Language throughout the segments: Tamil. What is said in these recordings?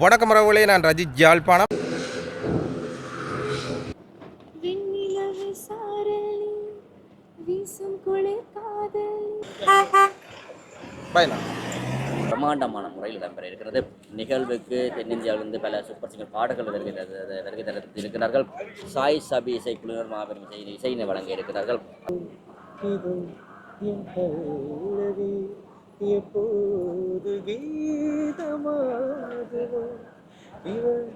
வணக்கம் ரவுலே நான் ரஜித் ஜாழ்ப்பாணம். வெண்ணிலவு சாரலி வீசும் குளிர் காதலி பயனா? பிரம்மாண்டமான முறையில் இடம்பெற இருக்கிறது. நிகழ்வுக்கு தென்னிந்தியாவிலிருந்து பல சூப்பர் சிங்கர் பாடல்கள் வருகை தர- வருகை இருக்கிறார்கள் சாய் சபி இசைக்குழுவினர் மாபெரும் இசை இசையினை வழங்க இருக்கிறார்கள். எப்போது கீதமாகுதோ இவள்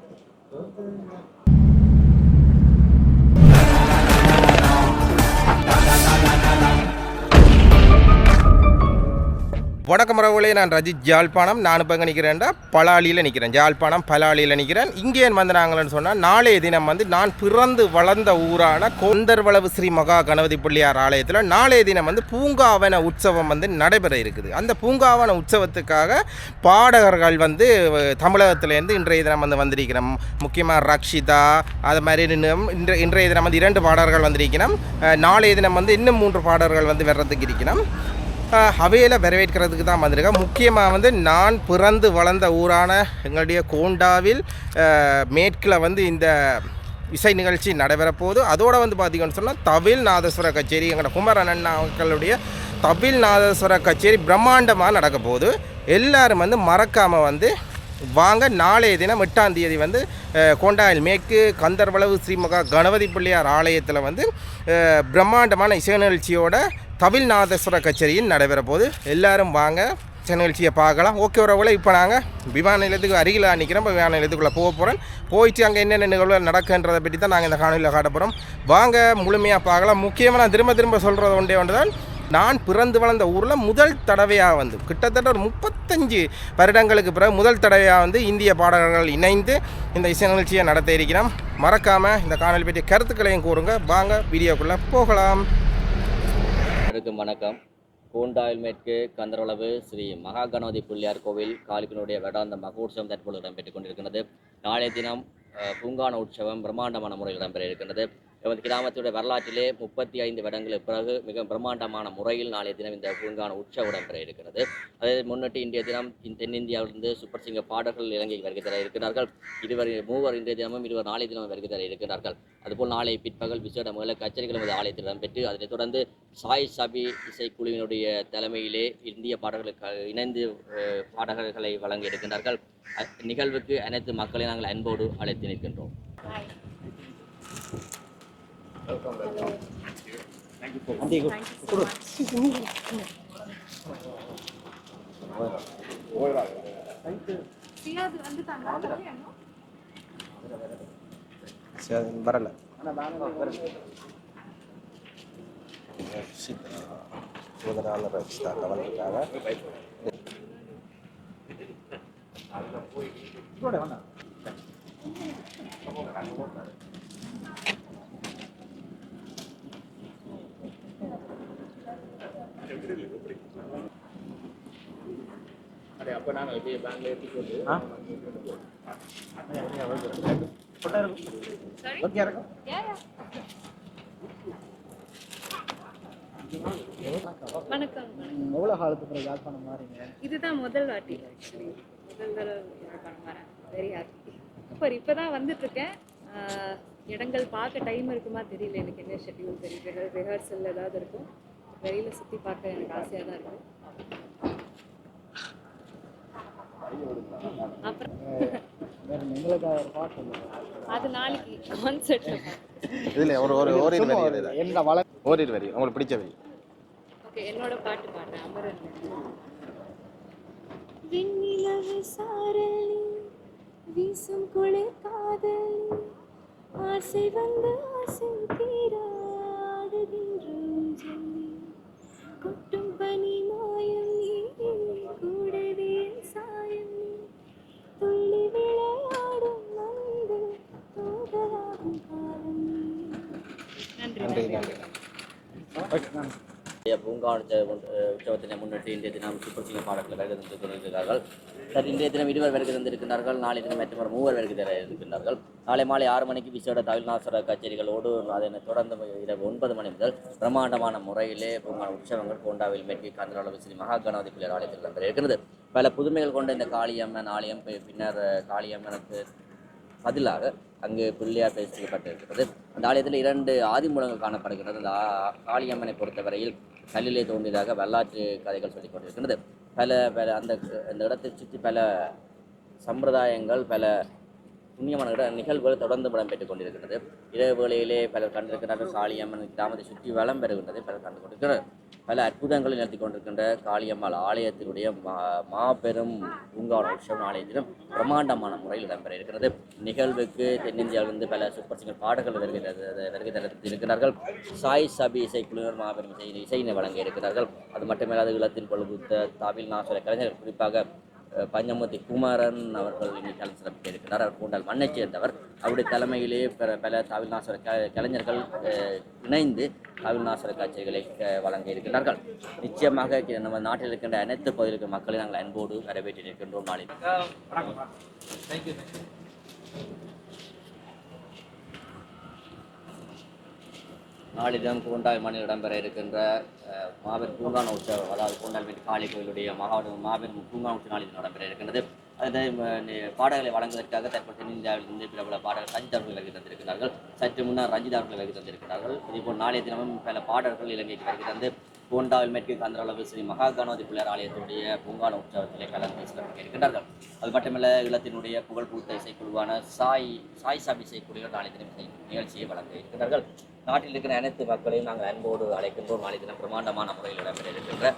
வணக்கம் ரவுலே நான் ரஜித் ஜாழ்ப்பாணம். நான் இப்போ எங்கே நிற்கிறேன்டா பலாலியில் நிற்கிறேன் ஜாழ்ப்பாணம் பலாலியில் நிற்கிறேன் இங்கே ஏன் வந்து நாங்கள்னு சொன்னால் நாளைய தினம் வந்து நான் பிறந்து வளர்ந்த ஊரான கொந்தர்வளவு ஸ்ரீ மகா கணபதி பிள்ளையார் ஆலயத்தில் நாளைய தினம் வந்து பூங்காவன உற்சவம் வந்து நடைபெற இருக்குது. அந்த பூங்காவன உற்சவத்துக்காக பாடகர்கள் வந்து தமிழகத்திலேருந்து இன்றைய தினம் வந்து வந்திருக்கிறோம் முக்கியமாக ரக்ஷிதா அது மாதிரி இன்னும் இன்ற இன்றைய தினம் வந்து இரண்டு பாடகர்கள் வந்திருக்கிறோம் நாளைய தினம் வந்து இன்னும் மூன்று பாடகர்கள் வந்து வர்றதுக்கு இருக்கிறோம் அவையில் வரவேற்கிறதுக்கு தான் வந்திருக்கேன். முக்கியமாக வந்து நான் பிறந்து வளர்ந்த ஊரான எங்களுடைய கோண்டாவில் மேற்கில் வந்து இந்த இசை நிகழ்ச்சி நடைபெறப்போகுது. அதோடு வந்து பார்த்திங்கன்னு சொன்னால் தவில் நாதஸ்வர கச்சேரி எங்களோட குமரன் அண்ணன் அவர்களுடைய தவில் நாதஸ்வர கச்சேரி பிரம்மாண்டமாக நடக்க போகுது. எல்லோரும் வந்து மறக்காமல் வந்து வாங்க. நாளைய தினம் எட்டாம் தேதி வந்து அஹ், கோண்டாயில் மேற்கு கந்தர்வளவு ஸ்ரீமகா கணபதி பிள்ளையார் ஆலயத்தில் வந்து பிரம்மாண்டமான இசை நிகழ்ச்சியோட தவிழ்நாதஸ்வர கச்சேரியில் நடைபெற போது எல்லாரும் வாங்க இசை நிகழ்ச்சியை பார்க்கலாம். ஓகே உறவுல இப்போ நாங்கள் விமான நிலையத்துக்கு அருகில் நிற்கிறோம் இப்போ விமான நிலையத்துக்குள்ளே போக போகிறோம் போயிட்டு அங்கே என்னென்ன நிகழ்வுகள் நடக்குன்றதை பற்றி தான் நாங்கள் இந்த காணொலியில் காட்ட போகிறோம் வாங்க முழுமையாக பார்க்கலாம். முக்கியமாக நான் திரும்ப திரும்ப சொல்கிறது ஒன்றே ஒன்று தான் நான் பிறந்து வளர்ந்த ஊரில் முதல் தடவையாக வந்து கிட்டத்தட்ட ஒரு முப்பத்தஞ்சு வருடங்களுக்கு பிறகு முதல் தடவையாக வந்து இந்திய பாடகர்கள் இணைந்து இந்த இசை நிகழ்ச்சியை நடத்த இருக்கிறோம். மறக்காமல் இந்த காணொலி பற்றிய கருத்துக்களையும் கூறுங்க. வாங்க வீடியோக்குள்ளே போகலாம். அனைவருக்கும் வணக்கம். பூண்டாயில் மேற்கு கந்தரளவு ஸ்ரீ மகா கணபதி பிள்ளையார் கோவில் காலிக்கனுடைய வேடாந்த மகோற்சவம் தற்பொழுது இடம்பெற்றுக் கொண்டிருக்கிறது நாளைய தினம் பூங்கான உற்சவம் பிரம்மாண்டமான முறையில் இடம்பெற இருக்கின்றது. எமது கிராமத்துடைய வரலாற்றிலே முப்பத்தி ஐந்து வருடங்களுக்கு பிறகு மிக பிரம்மாண்டமான முறையில் நாளைய தினம் இந்த பூங்கான உற்சவ இடம்பெற இருக்கிறது. அதை முன்னிட்டு இன்றைய தினம் தென்னிந்தியாவிலிருந்து சூப்பர் சிங்கர் பாடல்கள் இலங்கைக்கு வருகை தர இருக்கிறார்கள். இருவர் மூவர் இன்றைய தினமும் இருவர் நாளைய தினமும் வருகை தர இருக்கிறார்கள். அதுபோல் நாளை பிற்பகல் விசேட முதல கச்சேரிகள் நமது ஆலயத்தில் இடம்பெற்று அதனைத் தொடர்ந்து சாய் சபி இசைக்குழுவினுடைய தலைமையிலே இந்திய பாடல்களுக்கு இணைந்து பாடகர்களை வழங்க இருக்கின்றார்கள். நிகழ்வுக்கு அனைத்து மக்களை நாங்கள் அன்போடு அழைத்து நிற்கின்றோம். சியாது வந்துட்டாங்களா வரல முதலாளர் அதில் வணக்கம் வணக்கம். எவ்வளோ காலத்துக்கு பிறகு யாழ்ப்பாணம் மாறீங்க இதுதான் முதல் வாட்டி. ஆக்சுவலி முதல் தடவை யாழ்ப்பாணம் வரேன். வெரி ஹாப்பி சூப்பர் இப்போ தான் வந்துட்டு இருக்கேன் ஆஹ், இடங்கள் பார்க்க டைம் இருக்குமா தெரியல. எனக்கு என்ன ஷெட்யூல் தெரியல ரிஹர்சல் ஏதாவது இருக்கும்? வெளியில் சுற்றி பார்க்க எனக்கு ஆசையாக தான் இருக்கும் அப்புறம் வேற எங்களுக்கு ஒரு பாட்டு இல்லை. அது நாளைக்கு கான்சர்ட்டில் இதில் ஒரு ஒரு ஓரிரு வரி எழுதுறா. என்ன வள ஓரிரு வரி உங்களுக்கு பிடிச்ச வரி ஓகே என்னோட பாட்டு பாடுறேன் அமரன் வெண்ணிலவு சாரலி வீசும் குளிர் காதலி ஆசை வந்து ஆசை நன்றி இந்திய உற்சவத்தினை முன்னிட்டு இன்றைய தினம் சூப்பர் பாடல்கள் வருகை தந்து கொண்டிருக்கிறார்கள். இன்றைய தினம் இருவர் வருகை தந்திருக்கிறார்கள் நாளை தினம் மற்றவர் மூவர் வருகை தர இருக்கின்றார்கள். நாளை மாலை ஆறு மணிக்கு விசேட தமிழ்நாசர கச்சேரிகளோடு அதனை தொடர்ந்து இரவு ஒன்பது மணி முதல் பிரம்மாண்டமான முறையிலே பூங்கா உற்சவங்கள் கோண்டாவில் மேற்கு கந்தரளவு ஸ்ரீ மகா கணபதி பிள்ளையார் ஆலயத்தில் நடைபெற இருக்கிறது. பல புதுமைகள் கொண்ட இந்த காளியம்மன் ஆலயம் பின்னர் காளியம்மனுக்கு பதிலாக அங்கு பிள்ளையார் பேசிக்கப்பட்டிருக்கிறது அந்த ஆலயத்தில் இரண்டு ஆதிமூலங்கள் காணப்படுகிறது அந்த காளியம்மனை பொறுத்தவரையில் கல்லிலே தோன்றியதாக வரலாற்று கதைகள் சொல்லிக் கொண்டிருக்கிறது பல பல அந்த அந்த இடத்தை சுற்றி பல சம்பிரதாயங்கள் பல புண்ணியமான நிகழ்வுகள் தொடர்ந்து இடம்பெற்றுக் கொண்டிருக்கிறது இரவு வேளையிலே பலர் கண்டிருக்கிறார்கள். காளியம்மன் கிராமத்தை சுற்றி வளம் பெறுகின்றதை. பலர் கண்டு கொண்டிருக்கிறார் பல அற்புதங்களை நடத்தி கொண்டிருக்கின்ற காளியம்மாள் ஆலயத்தினுடைய மா மாபெரும் பூங்காவன உற்சவம் ஆலயத்திலும் பிரம்மாண்டமான முறையில் இடம்பெற இருக்கிறது. நிகழ்வுக்கு தென்னிந்தியாவிலிருந்து பல சூப்பர் சிங்கர் பாடல்கள் வருகிறது வருகை இருக்கிறார்கள். சாய் சபி இசைக்குழுவினர் மாபெரும் இசை இசையினை வழங்க இருக்கிறார்கள். அது மட்டுமில்லாது இளத்தின் பொழுதுத்த தமிழ் நாசுர கலைஞர்கள் குறிப்பாக பஞ்சமூர்த்தி குமாரன் அவர்கள் இன்னைக்கு கலந்து சிறப்பிக்க இருக்கிறார் அவர் கூண்டால் மண்ணை சேர்ந்தவர். அவருடைய தலைமையிலே பல பல தாவில்நாசர க கலைஞர்கள் அஹ், இணைந்து தாவில்நாசர காட்சிகளை வழங்க இருக்கிறார்கள் நிச்சயமாக நம்ம நாட்டில் இருக்கின்ற அனைத்து பகுதிகளுக்கு மக்களை நாங்கள் அன்போடு வரவேற்று நிற்கின்றோம். நாளை நாளை தினம் கூண்டாய் இடம்பெற இருக்கின்ற அஹ், மாபெரும் பூங்கான உற்சவம் அதாவது கூண்டால்மேட்டு காளி கோயிலுடைய மகா மாபெரும் பூங்கான உற்சவம் நாளை நடைபெற இருக்கின்றது. அதில் பாடல்களை வழங்குவதற்காக தற்போது தென்னிந்தியாவிலிருந்து பிரபல பாடகர் ரஞ்சித் அவர்கள் வருகை தந்திருக்கிறார்கள். சற்று முன்னர் ரஞ்சித் அவர்கள் வருகை தந்திருக்கிறார்கள். இதேபோல் நாளைய தினமும் பல பாடல்கள் இலங்கைக்கு வருகை தந்து கோண்டாவில் மேற்கு கந்தரளவு ஸ்ரீ மகா கணபதி பிள்ளையார் ஆலயத்தினுடைய பூங்கான உற்சவத்திலே கலந்து சிறப்பிக்க இருக்கின்றார்கள் அது மட்டுமல்ல ஈழத்தினுடைய புகழ் பூத்த இசைக்குழுவான சாய் சாய் சாப் இசைக்குழுவினர் நாளை தினம் இசை நிகழ்ச்சியை வழங்க இருக்கிறார்கள் நாட்டில் இருக்கிற அனைத்து மக்களையும் நாங்கள் அன்போடு அழைக்கின்றோம். நாளை தினம் பிரம்மாண்டமான முறையில் இடம்பெற இருக்கின்ற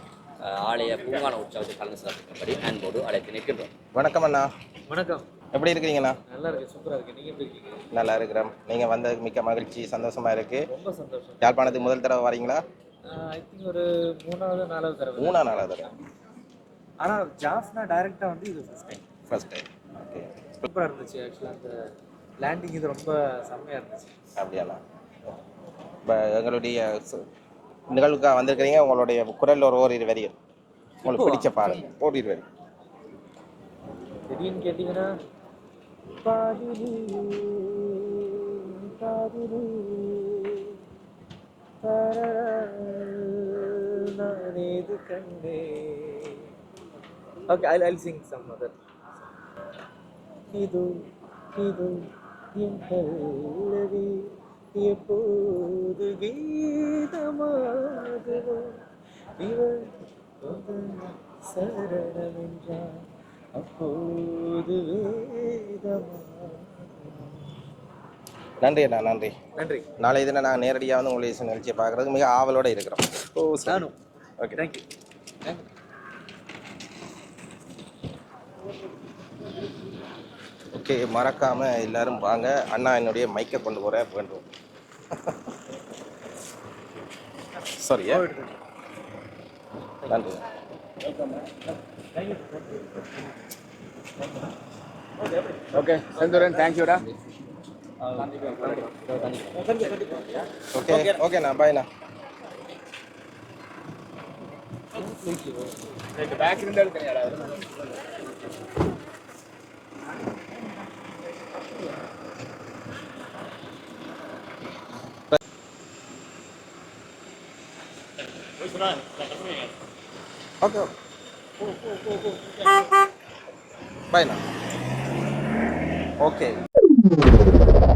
ஆலய பூங்கான உற்சவத்தில் கலந்து சிறப்பிக்கும்படி அன்போடு அழைத்து நிற்கின்றோம். வணக்கம் அண்ணா. வணக்கம். எப்படி இருக்கிறீங்கண்ணா? நல்லா இருக்கு சூப்பரா இருக்கு நீங்க எப்படி இருக்கீங்க? நல்லா இருக்கிறோம். நீங்கள் வந்ததுக்கு மிக்க மகிழ்ச்சி சந்தோஷமா இருக்கு. ரொம்ப சந்தோஷம். யாழ்ப்பாணத்துக்கு முதல் தடவை வரீங்களா? ஐ திங்க் ஒரு மூணாவது நாலாவது தடவை. மூணா நாலாவது தடவை. ஆனா ஜாஃப்னா டைரக்டா வந்து இது first time first time okay சூப்பரா இருந்துச்சு ஆக்சுவலா அந்த லேண்டிங் இது ரொம்ப செம்மையா இருந்துச்சு. அப்படியாண்ணா. இப்போ எங்களுடைய சு- நிகழ்வுக்காக வந்திருக்கிறீங்க. உங்களுடைய குரல் ஒரு ஓரிரு வரி. உங்களுக்கு பிடிச்ச பாடல். ஓரிரு வரி. திடீர்னு கேட்டீங்கன்னா பாதிரி பாதிரி நானேது கண்டே okay I I sing some other இது இது என் பல்லவி எப்போது கீதமாகுமோ இவள் உந்தன் சரணம் என்றால் அப்போது வேதமாகும் நன்றி அண்ணா நன்றி. நன்றி. நாளைய தினம் நாங்கள் நேரடியாக வந்து உங்களுடைய நிகழ்ச்சியை பார்க்குறதுக்கு மிக ஆவலோடு இருக்கிறோம். ஓ நானும் ஓகே தேங்க்யூ தேங்க்யூ ஓகே மறக்காம எல்லாரும் வாங்க. அண்ணா என்னுடைய மைக்கை கொண்டு போற வேண்டும் சரியா நன்றி. ஓகே செந்தூரன் தேங்க்யூடா ஓகே ஓகேண்ணா பாய்ண்ணா பேக் இருந்தாலும் தனியாடா ஓகே பாய்ண்ணா ஓகே Thank you.